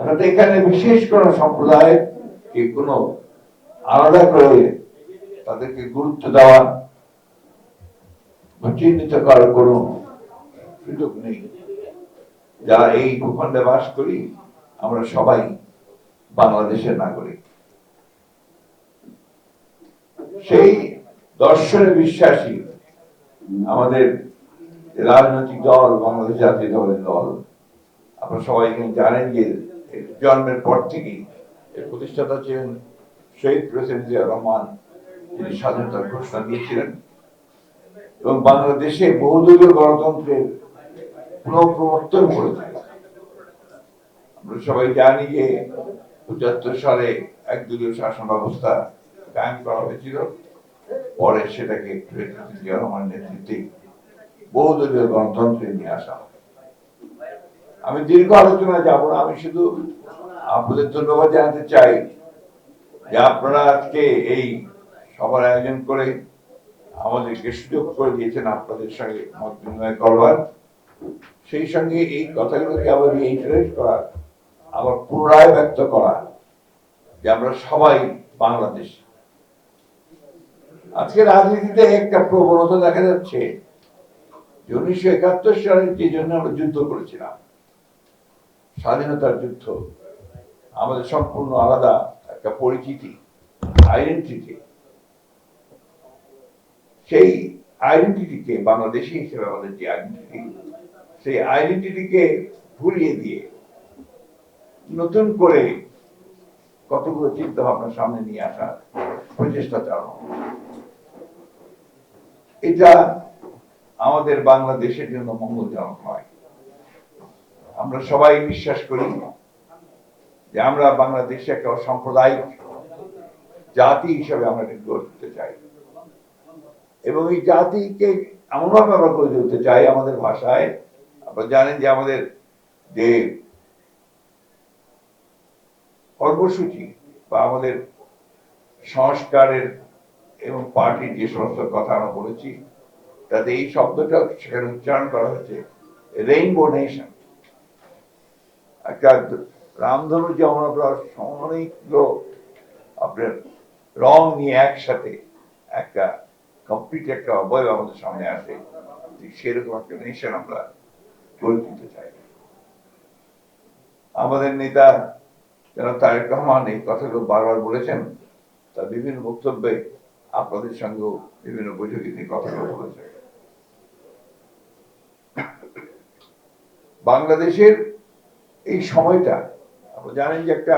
অর্থাৎ এখানে বিশেষ কোন সম্প্রদায় কি কোনো আলাদা করে তাদেরকে গুরুত্ব দেওয়া চিহ্নিত করার কোনো সুযোগ নেই। যারা এই ভূখণ্ডে বাস করি, আমরা সবাই বাংলাদেশের নাগরিক। সেই দর্শনে বিশ্বাসী আমাদের রাজনৈতিক দল, বাংলাদেশ জাতীয় দলের দল, আপনারা সবাই জানেন যে জন্মের পর থেকেই এর প্রতিষ্ঠাতা ছিলেন শহীদ প্রেসিডেন্ট জিয়া রহমান তিনি স্বাধীনতার ঘোষণা দিয়েছিলেন। এবং বাংলাদেশে বহুদলীয় গণতন্ত্রের পুনঃপ্রবর্তন করেছিলেন আমরা সবাই জানি যে পঁচাত্তর সালে একদলীয় শাসন ব্যবস্থা কায়েম করা হয়েছিল। পরে সেটাকে রহমানের নেতৃত্বে বহুদলীয় গণতন্ত্রে নিয়ে আসা হয়। আমি দীর্ঘ আলোচনায় যাব না, আমি শুধু আপনাদের ধন্যবাদ জানাতে চাই যে আপনারা আজকে এই সবার আয়োজন করে আমাদেরকে সুযোগ করে দিয়েছেন আপনাদের সঙ্গে মত বিনিময় করবার। সেই সঙ্গে এই কথাগুলোকে আবার রিইটারেট করা, আবার পুনরায় ব্যক্ত করা যে আমরা সবাই বাংলাদেশ। আজকে রাজনীতিতে একটা প্রবণতা দেখা যাচ্ছে যে উনিশশো একাত্তর সালে যে জন্য আমরা যুদ্ধ করেছিলাম স্বাধীনতার যুদ্ধ, আমাদের সম্পূর্ণ আলাদা একটা পরিচিতি আইডেন্টিটি সেই আইডেন্টিটিকে বাংলাদেশি হিসেবে আমাদের যে আইডেন্টিটি সেই আইডেন্টিটিকে ভুলিয়ে দিয়ে নতুন করে কতগুলো চিন্তা ভাবনা সামনে নিয়ে আসার প্রচেষ্টা চালানো। এটা আমাদের বাংলাদেশের জন্য মঙ্গলজনক হয় আমরা সবাই বিশ্বাস করি যে আমরা বাংলাদেশে একটা সাম্প্রদায়িক জাতি হিসেবে আমরা এটা গড়ে তুলতে চাই। এবং এই জাতিকে এমনভাবে আমরা গড়ে তুলতে চাই আমাদের ভাষায়। আপনারা জানেন যে আমাদের যে কর্মসূচি বা আমাদের সংস্কারের এবং পার্টির যে সমস্ত কথা আমরা বলেছি, তাতে এই শব্দটা সেখানে উচ্চারণ করা হয়েছে রেইনবো নেশন একটা রামধনু যেমন আমরা অনেকগুলো আপনার রং নিয়ে একসাথে একটা কমপ্লিট একটা অবয়ব আমাদের সামনে আসে সেরকম একটা নেশন আমরা গড়ে তুলতে চাই। আমাদের নেতা যেন তারেক রহমান এই কথাগুলো বারবার বলেছেন, তার বিভিন্ন বক্তব্যে আপনাদের সঙ্গেও বিভিন্ন বৈঠকে তিনি কথাগুলো বলেছেন। বাংলাদেশের এই সময়টা আপনারা জানেন যে একটা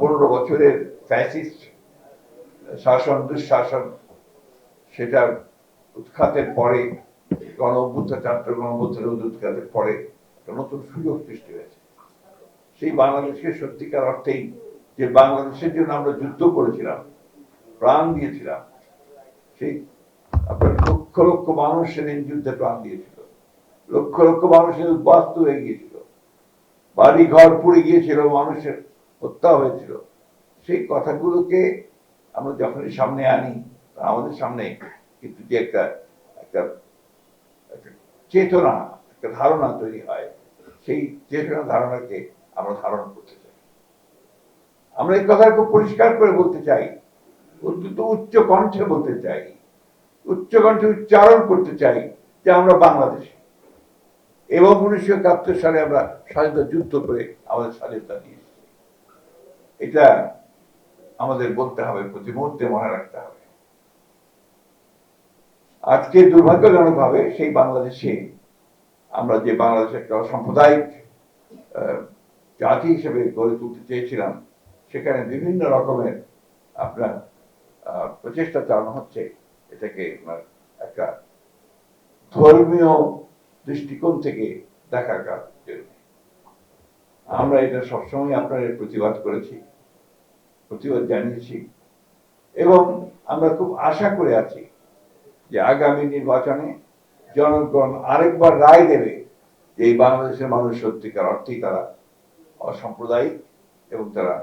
পনেরো বছরের ফ্যাসিস্ট শাসন, দুঃশাসন, সেটার উৎখাতের পরে, গণ অভ্যুত্থান, ছাত্র গণ অভ্যুত্থানের উৎখাতের পরে একটা নতুন সুযোগ সৃষ্টি হয়েছে। সেই বাংলাদেশকে সত্যিকার অর্থেই যে বাংলাদেশের জন্য আমরা যুদ্ধ করেছিলাম, প্রাণ দিয়েছিলাম, সেই আপনার লক্ষ লক্ষ মানুষ সেদিন যুদ্ধে প্রাণ দিয়েছিল। লক্ষ লক্ষ মানুষ উদ্বাস্ত হয়ে গিয়েছিল। বাড়ি ঘর পুড়ে গিয়েছিল, মানুষের হত্যা হয়েছিল। সেই কথাগুলোকে আমরা যখনই সামনে আনি, আমাদের সামনে কিন্তু যে একটা একটা চেতনা, একটা ধারণা তৈরি হয়, সেই চেতনা ধারণাকে আমরা ধারণ করতে চাই। আমরা এই কথা খুব পরিষ্কার করে বলতে চাই, অত্যন্ত উচ্চ কণ্ঠে বলতে চাই, উচ্চ কণ্ঠে উচ্চারণ করতে চাই যে আমরা বাংলাদেশি। এবং উনিশশো একাত্তর সালে আমরা স্বাধীনতা যুদ্ধ করে আমাদের স্বাধীনতা দিয়েছি। এটা আমাদের বলতে হবে প্রতি মুহূর্তে মনে রাখতে হবে। আজকে দুর্ভাগ্যজনক ভাবে সেই বাংলাদেশে আমরা যে বাংলাদেশে একটা সাম্প্রদায়িক আহ, জাতি হিসেবে গড়ে তুলতে চেয়েছিলাম সেখানে বিভিন্ন রকমের আপনার প্রচেষ্টা চালানো হচ্ছে। এটাকে একটা ধর্মীয় দৃষ্টিকোণ থেকে দেখার কাজ আমরা এটা সবসময় আপনার প্রতিবাদ করেছি, প্রতিবাদ জানিয়েছি এবং আমরা খুব আশা করে আছি যে আগামী নির্বাচনে জনগণ আরেকবার রায় দেবে যে এই বাংলাদেশের মানুষ সত্যিকার অর্থেই তারা অসাম্প্রদায়িক এবং তারা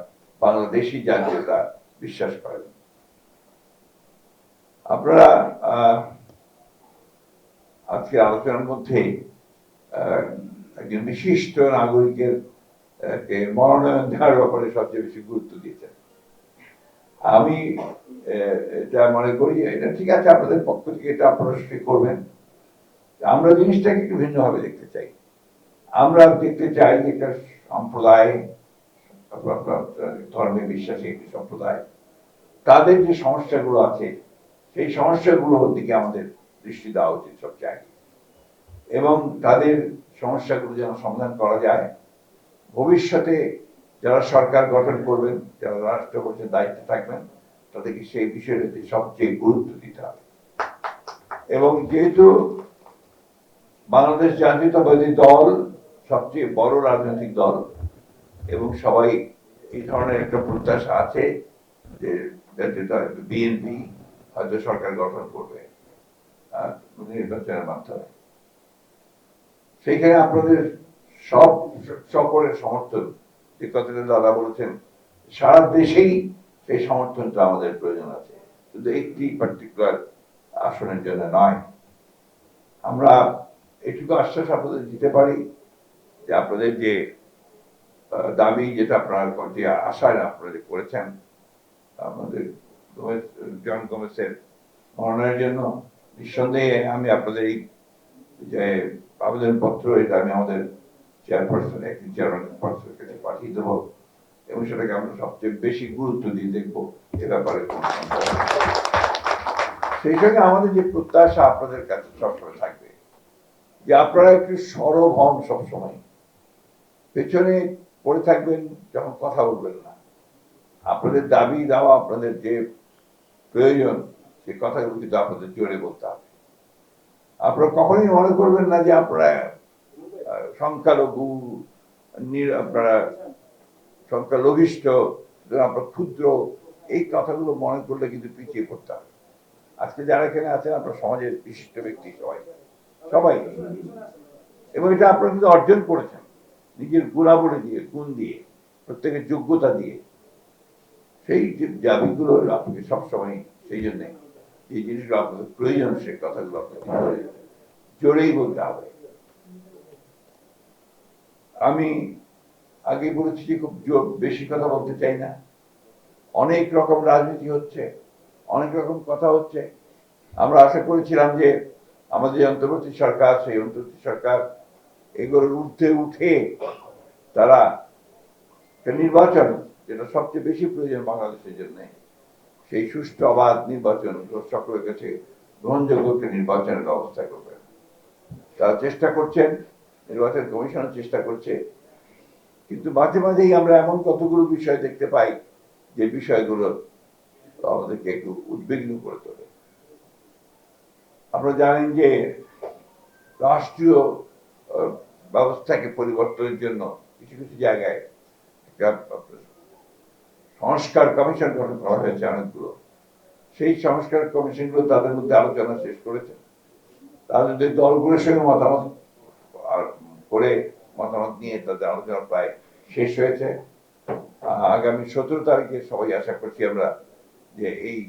বাংলাদেশি জাতীয়তা বিশ্বাস করেন। আপনারা আজকে আলোচনার মধ্যে একজন বিশিষ্ট নাগরিকের মনোনয়ন দেওয়ার ব্যাপারে সবচেয়ে বেশি গুরুত্ব দিয়েছেন। আমি এটা মনে করি এটা ঠিক আছে, আপনাদের পক্ষ থেকে এটা আপনারা সেটা করবেন। আমরা জিনিসটাকে একটু ভিন্নভাবে দেখতে চাই। আমরা দেখতে চাই যে একটা সম্প্রদায় ধর্মে বিশ্বাসী একটি সম্প্রদায়, তাদের যে সমস্যাগুলো আছে, সেই সমস্যাগুলোর দিকে আমাদের দৃষ্টি দেওয়া উচিত সবচেয়ে আগে এবং তাদের সমস্যাগুলো যেন সমাধান করা যায়, ভবিষ্যতে যারা সরকার গঠন করবেন, যারা রাষ্ট্র পরিষদের দায়িত্বে থাকবেন, তাদেরকে সেই বিষয়টাতে সবচেয়ে গুরুত্ব দিতে হবে। এবং যেহেতু বাংলাদেশ জাতীয়তাবাদী দল সবচেয়ে বড় রাজনৈতিক দল, এবং সবাই এই ধরনের একটা প্রত্যাশা আছে যে বিএনপি হয়তো সরকার গঠন করবে। নির্বাচনের মাধ্যমে সেইখানে আপনাদের সব সকলের সমর্থন, যে কথাটা দাদা বলেছেন, সারা দেশেই সেই সমর্থনটা আমাদের প্রয়োজন আছে। শুধু একটি পার্টিকুলার আসনের জন্য নয়। আমরা এটুকু আশ্বাস আপনাদের দিতে পারি যে আপনাদের যে দাবি যেটা আপনারা যে আশায় আপনারা করেছেন, আমাদের জন গোমেসের মনোনয়নের জন্য নিঃসন্দেহে আমি আপনাদের যে আবেদনপত্র এটা আমি আমাদের চেয়ারপারসন একটি চেয়ারপারসনের কাছে পাঠিয়ে দেবো এবং সেটাকে আমরা সবচেয়ে বেশি গুরুত্ব দিয়ে দেখব এ ব্যাপারে। সেই সঙ্গে আমাদের যে প্রত্যাশা আপনাদের কাছে সবসময় থাকবে যে আপনারা একটু সরব হন সবসময় পেছনে পড়ে থাকবেন যখন কথা বলবেন না আপনাদের দাবি দেওয়া আপনাদের যে প্রয়োজন সেই কথাগুলো কিন্তু আপনাদের জোরে বলতে হবে। আপনারা কখনোই মনে করবেন না যে আপনারা সংখ্যালঘু, নির- আপনারা সংখ্যালঘিষ্ঠ, আপনারা ক্ষুদ্র, এই কথাগুলো মনে করলে কিন্তু পিছিয়ে পড়তে হবে। আজকে যারা এখানে আছেন, আপনার সমাজের বিশিষ্ট ব্যক্তি সবাই। সবাই। এবং এটা আপনারা কিন্তু অর্জন করেছেন। নিজের গুণাবলী দিয়ে, গুণ দিয়ে, প্রত্যেকের যোগ্যতা দিয়ে। সেই দাবিগুলো আপনাকে সবসময় সেই জন্য যে জিনিসগুলো আপনাদের প্রয়োজন সেই কথাগুলো আপনাকে জোরেই বলতে হবে। আমি আগে বলেছি যে খুব জোর, বেশি কথা বলতে চাই না। অনেক রকম রাজনীতি হচ্ছে, অনেক রকম কথা হচ্ছে। আমরা আশা করেছিলাম যে আমাদের যে অন্তর্বর্তী সরকার, সেই অন্তর্বর্তী সরকার এগুলোর ঊর্ধ্বে উঠে তারা নির্বাচন, যেটা সবচেয়ে বেশি প্রয়োজন বাংলাদেশের জন্য। সেই সুষ্ঠু অবাধ নির্বাচন সকলের কাছে গ্রহণযোগ্য নির্বাচনের ব্যবস্থা করবেন তারা চেষ্টা করছেন, নির্বাচন কমিশনও চেষ্টা করছে। কিন্তু মাঝে মাঝেই আমরা এমন কতগুলো বিষয় দেখতে পাই, যে বিষয়গুলো আমাদেরকে একটু উদ্বিগ্ন করে তোলে। আপনারা জানেন যে রাষ্ট্রীয় ব্যবস্থাকে পরিবর্তনের জন্য কিছু কিছু জায়গায় একটা সংস্কার কমিশন গঠন করা হয়েছে অনেকগুলো। সেই সংস্কার কমিশনগুলো তাদের মধ্যে আলোচনা শেষ করেছে। তাদের যে দলগুলোর সঙ্গে মতামত করে মতামত নিয়ে তাদের আলোচনা প্রায় শেষ হয়েছে। আগামী সতেরো তারিখে সবাই আশা করছি আমরা যে এই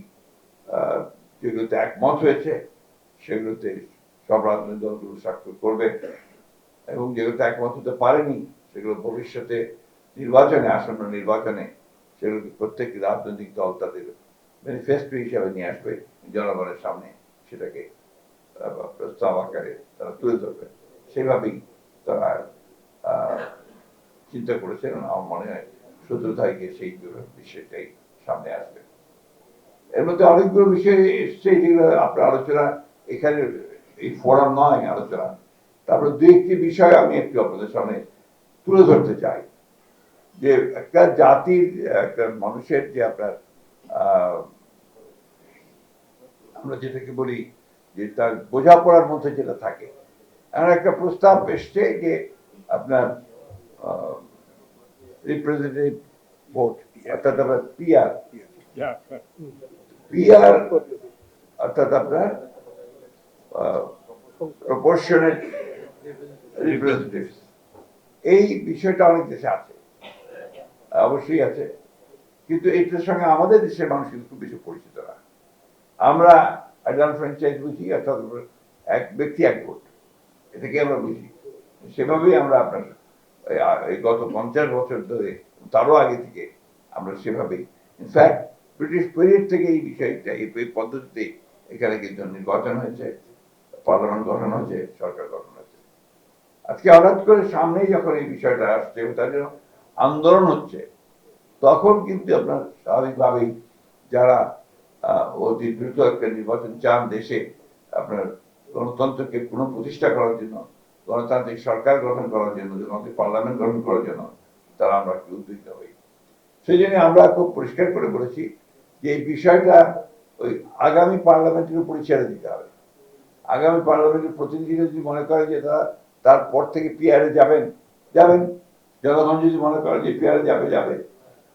যেগুলোতে একমত হয়েছে, সেগুলোতে সব রাজনৈতিক দলগুলো স্বাক্ষর করবে এবং যেগুলোতে একমত হতে পারেনি, সেগুলো ভবিষ্যতে নির্বাচনে, আসন্ন নির্বাচনে সেগুলোকে প্রত্যেকটি রাজনৈতিক দল তাদের ম্যানিফেস্টো হিসাবে নিয়ে আসবে, জনগণের সামনে সেটাকে প্রস্তাব আকারে তারা তুলে ধরবে। সেভাবেই তারা চিন্তা করেছেন আমার মনে হয় সতেরো তারিখে সেই বিষয়টাই সামনে আসবে। এর মধ্যে অনেকগুলো বিষয় এসছে যেগুলো আপনার আলোচনা, এখানে এই ফোরাম নয় আলোচনা। তারপরে দু একটি বিষয় আমি একটু আপনাদের সামনে তুলে ধরতে চাই। যে একটা জাতির একটা মানুষের যে আপনার আমরা যেটাকে বলি যে তার বোঝাপড়ার মধ্যে যেটা থাকে। এমন একটা প্রস্তাব এসছে যে আপনার রিপ্রেজেন্টেটিভ ভোট অর্থাৎ আপনার পিআর পিআর অর্থাৎ আপনার প্রপোর্শনেট রিপ্রেজেন্টেটিভ এই বিষয়টা অনেক দেশে আছে। অবশ্যই আছে। কিন্তু এইটার সঙ্গে আমাদের দেশের মানুষ কিন্তু খুব বেশি পরিচিত না। আমরা অ্যাডাল্ট ফ্র্যাঞ্চাইজ বুঝি, অর্থাৎ এক ব্যক্তি এক ভোট। এটাকে আমরা বুঝি। সেভাবেই আমরা আপনার, এই গত পঞ্চাশ বছর ধরে, তারও আগে থেকে আমরা সেভাবেই। ইনফ্যাক্ট ব্রিটিশ পিরিয়ড থেকে এই বিষয়টা, এই পদ্ধতিতে এখানে কিন্তু নির্বাচন হয়েছে, পার্লামেন্ট গঠন হয়েছে, সরকার গঠন হয়েছে। আজকে হঠাৎ করে সামনেই যখন এই বিষয়টা আসছে, তার জন্য আন্দোলন হচ্ছে, তখন কিন্তু আপনার স্বাভাবিকভাবেই যারা অতি দ্রুত একটা নির্বাচন চান দেশে, আপনার গণতন্ত্রকে পুনঃপ্রতিষ্ঠা করার জন্য, গণতান্ত্রিক সরকার গঠন করার জন্য গণতান্ত্রিক পার্লামেন্ট গঠন করার জন্য, তারা আমরা একটু উদ্বিগ্ন হই। সেই জন্য আমরা খুব পরিষ্কার করে বলেছি যে এই বিষয়টা ওই আগামী পার্লামেন্টের উপরে ছেড়ে দিতে হবে। আগামী পার্লামেন্টের প্রতিনিধিরা যদি মনে করে যে তারা তারপর থেকে পিয়ারে যাবেন যাবেন জনগণ যদি মনে করে যে পিয়ারে যাবে যাবে।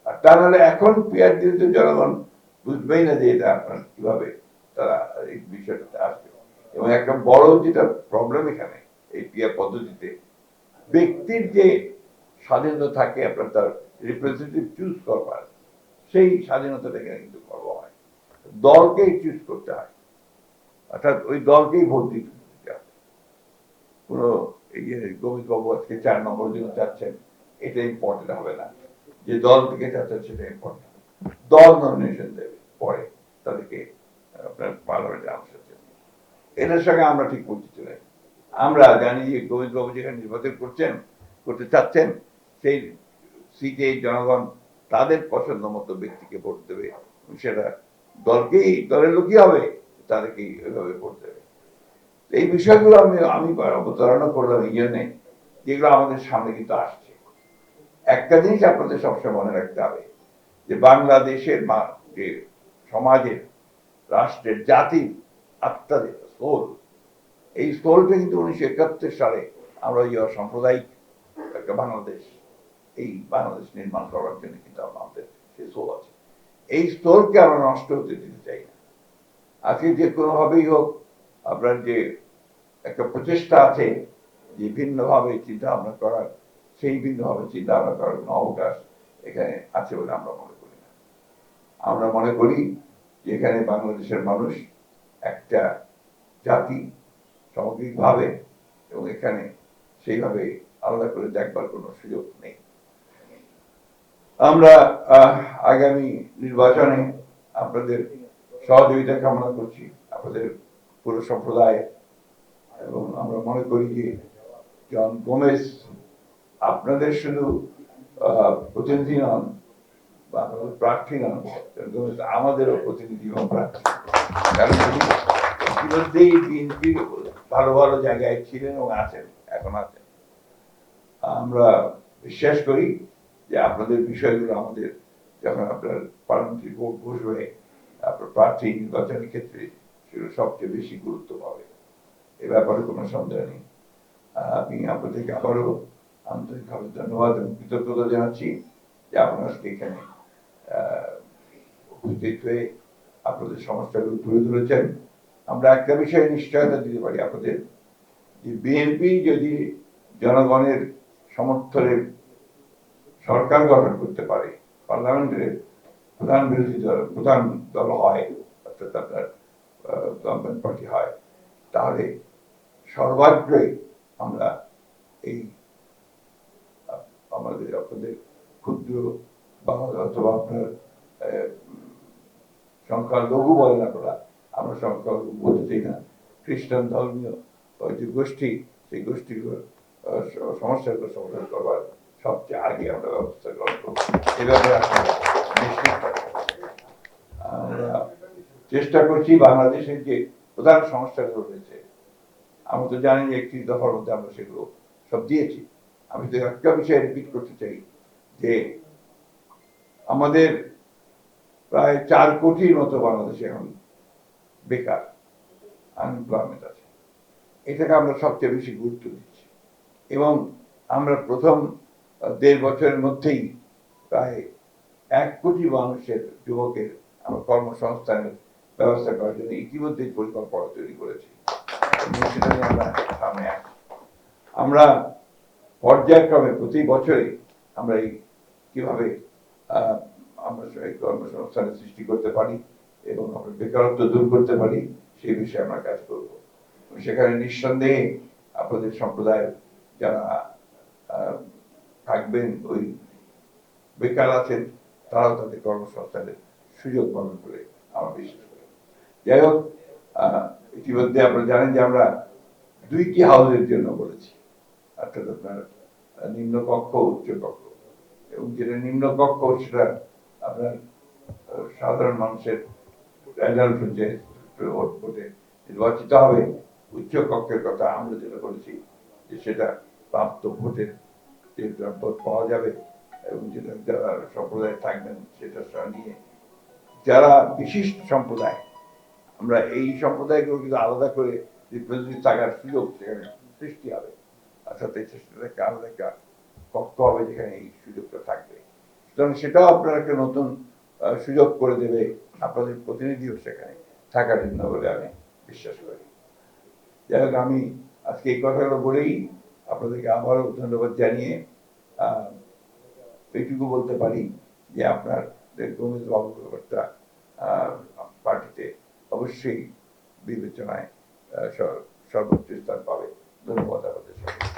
আর তা নাহলে এখন পিয়ার দিলে তো জনগণ বুঝবেই না যে এটা আপনার কীভাবে তারা এই বিষয়টাতে আসবে। এবং একটা বড় যেটা প্রবলেম এখানে, এই পিয়ার পদ্ধতিতে, ব্যক্তির যে স্বাধীনতা থাকে, আপনার তার রিপ্রেজেন্টেটিভ চুজ করবার, সেই স্বাধীনতাটা এখানে কিন্তু খর্ব হয়। দলকেই চুজ করতে হয়। অর্থাৎ ওই দলকেই ভোট দিতে হবে। কোনো এই যে গোবিন্দ বাবু আজকে চার নম্বর জন্য চাচ্ছেন এটা ইম্পর্টেন্ট হবে না। যে দল থেকে চাচ্ছেন সেটা ইম্পর্টেন্ট দল নমিনেশন দেবে, পরে তাদেরকে, আপনার পার্লামেন্টে আসার জন্য এটার সঙ্গে আমরা ঠিক পরিচিত নই আমরা জানি যে গোবিন্দ বাবু যেখানে নির্বাচন করছেন, করতে চাচ্ছেন, সেই সিটে জনগণ তাদের পছন্দ মতো ব্যক্তিকে ভোট দেবে। সেটা দলকেই, দলের লোকই হবে, তাদেরকেই ওইভাবে ভোট দেবে। এই বিষয়গুলো আমি আমি অবতারণা করলাম এই জন্যে, যেগুলো আমাদের সামনে কিন্তু আসছে। একটা জিনিস আপনাদের সবসময় মনে রাখতে হবে, যে বাংলাদেশের যে সমাজের, রাষ্ট্রের জাতির আত্মা যেটা সোল, এই সোলটা কিন্তু উনিশশো একাত্তর সালে আমরা এই সাম্প্রদায়িক একটা বাংলাদেশ, এই বাংলাদেশ নির্মাণ করার জন্য কিন্তু আমাদের সেই সোল আছে। এই সোলকে আমরা নষ্ট হতে দিতে চাই না। আজকে যে কোনোভাবেই হোক, আপনার যে একটা প্রচেষ্টা আছে, যে ভিন্নভাবে চিন্তা ভাবনা করার সেই ভিন্নভাবে চিন্তা ভাবনা করার কোনো অবকাশ এখানে আছে বলে আমরা মনে করি না। আমরা মনে করি যে এখানে বাংলাদেশের মানুষ একটা জাতি সামগ্রিকভাবে এবং এখানে সেইভাবে আলাদা করে দেখবার কোনো সুযোগ নেই। আমরা আগামী নির্বাচনে আপনাদের সহযোগিতা কামনা করছি, আপনাদের পুরো সম্প্রদায় এবং আমরা মনে করি যে জন গোমেজ আপনাদের শুধু প্রতিনিধি নন, বা আপনাদের প্রার্থী নন আমাদেরও প্রতিনিধি এবং প্রার্থী। কারণ ইতিমধ্যেই ভালো ভালো জায়গায় ছিলেন এবং আছেন, এখন আছেন। আমরা বিশ্বাস করি যে আপনাদের বিষয়গুলো আমাদের যখন আপনার পার্লামেন্টারি ভোট বসবে, আপনার প্রার্থী নির্বাচনের ক্ষেত্রে সেগুলো সবচেয়ে বেশি গুরুত্ব পাবে। এ ব্যাপারে কোনো সন্দেহ নেই। আমি আপনাদেরকে আবারও আন্তরিকভাবে ধন্যবাদ এবং কৃতজ্ঞতা জানাচ্ছি যে আপনারা আজকে এখানে উপস্থিত হয়ে আপনাদের সমস্যাগুলো তুলে ধরেছেন। আমরা একটা বিষয়ে নিশ্চয়তা দিতে পারি আপনাদের যে বিএনপি যদি জনগণের সমর্থনের সরকার গঠন করতে পারে, পার্লামেন্টের প্রধান বিরোধী দল, প্রধান দল হয়, অর্থাৎ আপনার গভর্নমেন্ট পার্টি হয়, তাহলে সর্বাগ্রে আমরা এই আমাদের আপনাদের ক্ষুদ্র বা অথবা আপনার আহ, সংখ্যালঘু বলেন আপনারা আমরা সংখ্যালঘু বলতে চাই না। খ্রিস্টান ধর্মীয় যে গোষ্ঠী সেই স- সমস্যাগুলো সমাধান করবার সবচেয়ে আগে আমরা ব্যবস্থা গ্রহণ করব। এ ব্যাপারে নিশ্চিত আমরা চেষ্টা করছি বাংলাদেশের যে প্রধান সমস্যাগুলো রয়েছে আমরা তো জানি যে একটি দফার মধ্যে আমরা সেগুলো সব দিয়েছি। আমি তো একটা বিষয় রিপিট করতে চাই যে আমাদের প্রায় চার কোটির মতো বাংলাদেশে এখন বেকার আনএমপ্লয়মেন্ট আছে। এটাকে আমরা সবচেয়ে বেশি গুরুত্ব দিচ্ছি। এবং আমরা প্রথম দেড় বছরের মধ্যেই প্রায় এক কোটি মানুষের, যুবকের আমরা কর্মসংস্থানের ব্যবস্থা করার জন্য ইতিমধ্যেই পরিকল্পনা তৈরি করেছি। আমরা আমরা পর্যায়ক্রমে প্রতি বছরে আমরা এই কীভাবে আমরা কর্মসংস্থানের সৃষ্টি করতে পারি এবং আমরা বেকারত্ব দূর করতে পারি, সেই বিষয়ে আমরা কাজ করব। সেখানে নিঃসন্দেহে আপনাদের সম্প্রদায়ের যারা থাকবেন, ওই বেকার আছেন, তারাও তাদের কর্মসংস্থানের সুযোগ পাবেন বলে আমার বিশ্বাস করি। যাই হোক ইতিমধ্যে আপনারা জানেন যে আমরা দুইটি হাউসের জন্য বলেছি। অর্থাৎ আপনার নিম্ন কক্ষ উচ্চ কক্ষ এবং যেটা নিম্ন কক্ষ সেটা আপনার সাধারণ মানুষের নির্বাচিত হবে উচ্চ কক্ষের কথা আমরা যেটা বলেছি, যে সেটা প্রাপ্ত ভোটের যে ভোট পাওয়া যাবে, এবং যেটা যারা সম্প্রদায় থাকবেন, সেটা নিয়ে যারা বিশিষ্ট সম্প্রদায়, আমরা এই সম্প্রদায়গুলো কিন্তু আলাদা করে রিপ্রেজেন্টেটিভ থাকার সুযোগ সেখানে সৃষ্টি হবে। অর্থাৎ এই আলাদা একটা কক্ষ হবে যেখানে এই সুযোগটা থাকবে? সুতরাং সেটাও আপনার একটা নতুন সুযোগ করে দেবে। আপনাদের প্রতিনিধিও সেখানে থাকার জন্য বলে আমি বিশ্বাস করি। যাই হোক আমি আজকে এই কথাগুলো বলেই আপনাদেরকে আবারও ধন্যবাদ জানিয়ে এইটুকু বলতে পারি যে আপনার গোবিন্দ আহ, পার্টিতে অবশ্যই বিবেচনায় সর্বোচ্চ স্থান পাবে। ধন্যবাদ আমাদের সবাইকে।